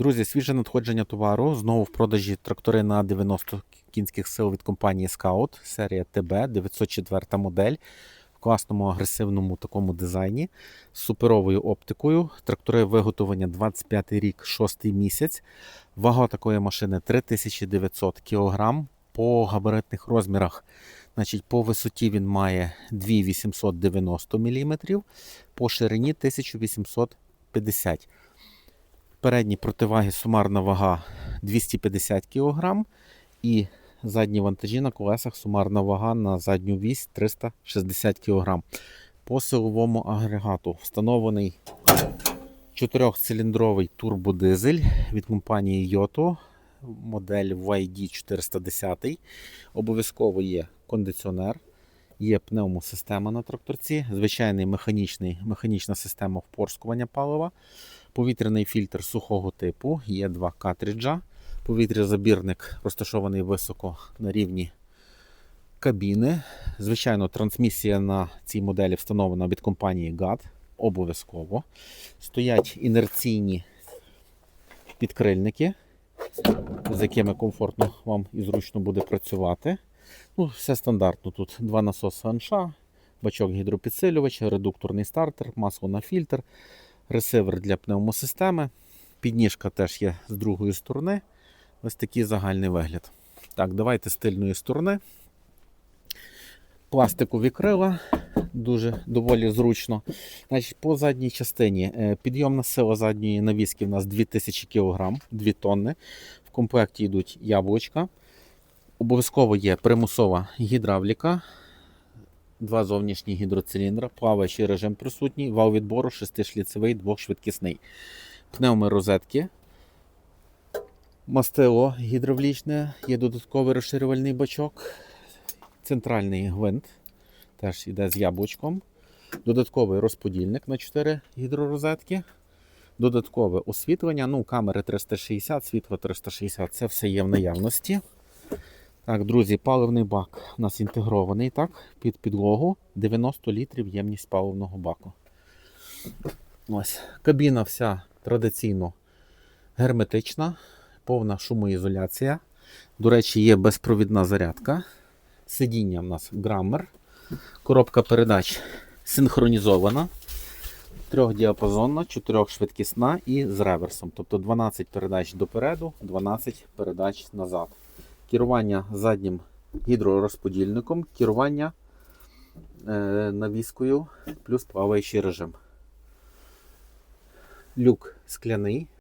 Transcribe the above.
Друзі, свіже надходження товару. Знову в продажі трактори на 90 кінських сил від компанії Scout, серія ТБ, 904 модель. В класному агресивному такому дизайні з суперовою оптикою. Трактори виготовлення 25 рік, 6 місяць. Вага такої машини 3900 кг. По габаритних розмірах, значить, по висоті він має 2890 мм, по ширині 1850 Передні противаги сумарна вага 250 кг і задні вантажі на колесах сумарна вага на задню вісь 360 кг. По силовому агрегату встановлений 4-циліндровий турбодизель від компанії Yota, модель YD410. Обов'язково є кондиціонер, є пневмосистема на тракторці, звичайний механічний, механічна система впорскування палива повітряний фільтр сухого типу, є два картриджа. Повітрязабірник розташований високо на рівні кабіни. Звичайно, трансмісія на цій моделі встановлена від компанії GAT. Обов'язково. Стоять інерційні підкрильники, з якими комфортно вам і зручно буде працювати. Ну, Все стандартно. Тут два насоси анша, бачок гідропідсилювач, редукторний стартер, масло на фільтр ресивер для пневмосистеми. Підніжка теж є з другої сторони. Ось такий загальний вигляд. Так, давайте з тильної сторони. Пластикові крила, дуже доволі зручно. Значить, По задній частині е, підйомна сила задньої навіски у нас 2000 кг, 2 тонни. В комплекті йдуть яблучка. Обов'язково є примусова гідравліка, два зовнішні гідроциліндра, плаваючий режим присутній, вал відбору, шестишліцевий, двохшвидкісний. Пневми розетки, мастило гідравлічне, є додатковий розширювальний бачок, центральний гвинт, теж йде з яблучком, додатковий розподільник на 4 гідророзетки. Додаткове освітлення, ну, камери 360, світло 360, це все є в наявності. Так, друзі, паливний бак у нас інтегрований так, під підлогу 90 літрів ємність паливного баку. Ось. Кабіна вся традиційно герметична, повна шумоізоляція. До речі, є безпровідна зарядка. Сидіння в нас граммер. Коробка передач синхронізована. Трьохдіапазонна, чотирьохшвидкісна і з реверсом. Тобто 12 передач допереду, 12 передач назад керування заднім гідророзподільником, керування е, навіскою плюс плаваючий режим. Люк скляний,